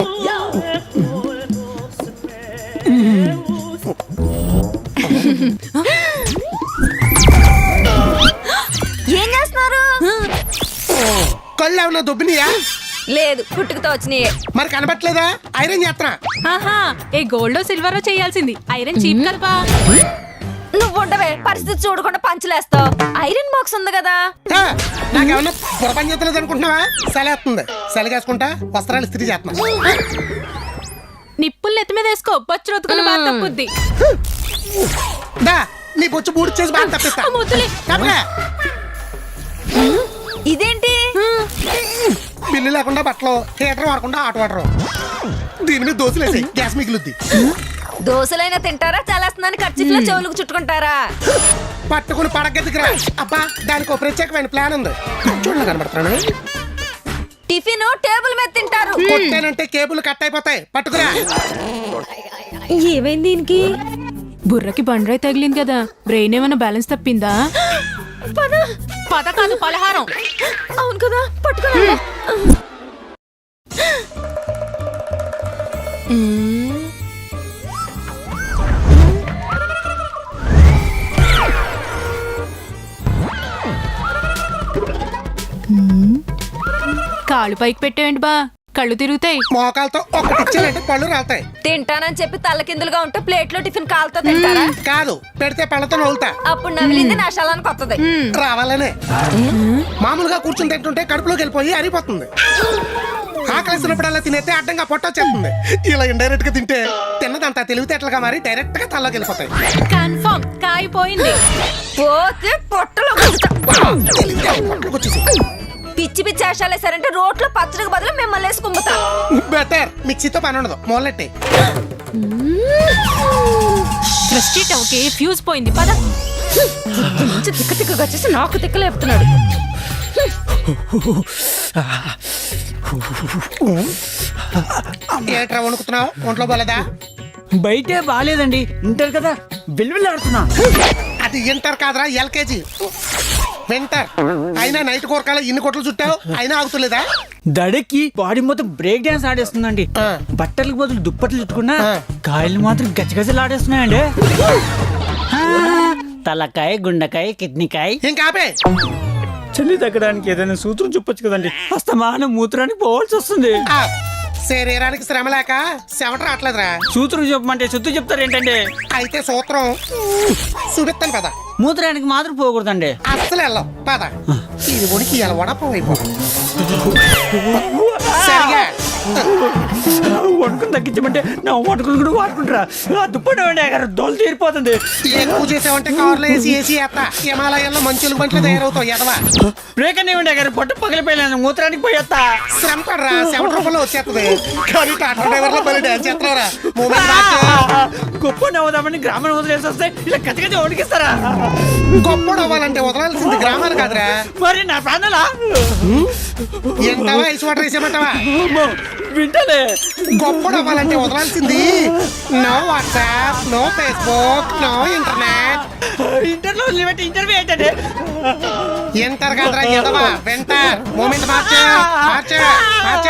ఏం చేస్తున్నారు? కళ్ళు ఏమన్నా దొబ్బినాయా? లేదు పుట్టుకతో వచ్చినాయి. మరి కనబట్లేదా ఐరన్ చేస్తున్నా. ఆహా ఏ గోల్డ్ సిల్వర్ చేయాల్సింది. ఐరన్ చీప్ కదా నువ్వు ఉండవే పరిస్థితి చూడకుండా పంచలేస్తావు. ఐరన్ బాక్స్ ఉంది కదా. నాకేమన్నా పురపని చేతలేదు అనుకుంటున్నావా? సలేస్తుంది సలిగేసుకుంటా వస్త్రాలు ఇస్త్రీ చేస్తున్నా. నిప్పులు నెత్తి మీద వేసుకో బొచ్చు రొత్తుకుని బాగా తప్పుద్ది. దా నీ బొచ్చు బూడి చేసి బాగా తప్పిస్తా. ఇదేంటి? బిల్లు లేకుండా బట్టలు హీటర్ వాడకుండా ఆట వాడరు. దీని మీద దోశలేసి గ్యాస్ మిగిలిద్ది. దోశలైనా తింటారా? చల్లేస్తుందని ఖర్చులో చెవులకు చుట్టుకుంటారా? పట్టుకుని పడగెత్తుకురా అబ్బా దానికి ఒక ప్రత్యేకమైన ప్లాన్ ఉంది. చూడండి కనబడుతున్నాను. టిఫిన్ టేబుల్ మీద తింటారు. కొట్టానంటే కేబుల్ కట్ అయిపోతాయి. పట్టుకురా. ఏమైంది దీనికి? బుర్రకి బండరాయి తగిలింది కదా. బ్రెయిన్ ఏమైనా బ్యాలెన్స్ తప్పిందా? పద. పద కాదు పలహారం. అవును కదా పట్టుకురా. కాళ్ళు పైకి పెట్టేయండి బా. కళ్ళు తిరుగుతాయి. మోకాలతో ఇచ్చానంటే పళ్ళు రాలుతాయి. తింటానని చెప్పి తల్లకిందులుగా ఉంటే ప్లేట్లో టిఫిన్ కాలుతో తింటారా? కాదు పెడితే పళ్ళతో నవ్వులుతా అప్పుడు నవిలింది నాశాలానికి వస్తుంది రావాలనే. మామూలుగా కూర్చుని తింటుంటే కడుపులోకి వెళ్ళిపోయి అరిపోతుంది ఆకలిసినప్పుడల్లా తినేస్తే అడ్డంగా పొట్ట వచ్చేస్తుంది. ఇలా ఇండైరెక్ట్గా తింటే తిన్నదంతా తెలివితేటలుగా మారి డైరెక్ట్గా తల్లోకి వెళ్ళిపోతాయి. కన్ఫర్మ్ కాయిపోయింది పోతే పొట్టలో పిచ్చి పిచ్చి వేషాలు వేసారంటే రోట్లో పచ్చడికి బదులు మిమ్మల్ని వేసి కుమ్ముతా బెటర్. మిక్సీతో పని ఉండదు. మొదలెట్టి ఫ్రస్ట్రేట్ ఓకే ఫ్యూజ్ పోయింది. పద. మంచి తిక్క తిక్కగా వచ్చేసి నాకు తిక్క లేపుతున్నాడు. ఏంట్రా వణుకుతున్నావు? ఒంట్లో పోలేదా బయటే బాగాలేదండి ఉంటారు కదా. ఆడుతున్నా అది ఇంటర్ కాదురా ఎల్కేజీ. వింటర్ అయినా నైట్ కోరకాల ఇన్ని కొట్లు చుట్టావు అయినా ఆగుతలేదా? దడకి బాడీ మొత్తం బ్రేక్ డాన్స్ ఆడేస్తుందండి. బట్టలకు బదులు దుప్పట్లు చుట్టుకున్నా. కాయలు మాత్రం గచ్చగచ్చలు ఆడేస్తున్నాయండి. తలకాయ గుండకాయ కిడ్నీకాయ. ఇంకా ఆపే చలి తగ్గడానికి ఏదైనా సూత్రం చెప్పొచ్చు కదండి. అస్తమానం మూత్రానికి పోవాల్సి వస్తుంది. శరీరానికి శ్రమ లేక చెమట రావట్లేదురా. సూత్రం చెప్పమంటే సుత్తు చెప్తారు ఏంటండి అయితే సూత్రం. చూపిస్తాను పద. మూత్రానికి మాత్రం పోకూడదండి. అస్సలు వెళ్ళం. పద. ఇది ఉనికి ఇలా వడపోయిపోతుంది సరిగా. వండుకుని తగ్గించమంటే నా వండుకుని కూడా వాడుకుంటారా? ఆ దుప్పటి వండే గారు దోలు తీరిపోతుంది. ఎక్కువ చేసావంటే కార్లో వేసి వేసి ఎత్తా. హిమాలయాల్లో మంచులు బంట్లు తయారవుతావు ఎదవా. బ్రేక్ అనే ఉండే గారు పొట్ట పగిలిపోయిన మూత్రానికి పోయేస్తా శ్రమ పడరా సెవెన్ రూపాయలు వచ్చేస్తుంది కానీ టాటా డ్రైవర్లో బలి డ్యాన్స్ చేస్తున్నారా. గొప్ప నవ్వుదామని గ్రామం వదిలేసి వస్తే ఇలా కథ వణికిస్తారా గొప్పడు అవ్వాలంటే వదలాల్సింది గ్రామాలు కాదురా. మరి నా ప్రాణాలా? ఎంతవా ఐస్ వాటర్ వేసేమంటావా? వింటలే. గొప్పడు అవ్వాలంటే వదలాల్సింది. No WhatsApp no Facebook no internet. ఇంటర్లో వదిలిపెట్టి ఇంటర్వ్యూ ఏంటంటే? ఎంటర్ కాదురా ఎదవా వెంటర్. మూమెంట్ మార్చు మార్చు మార్చు.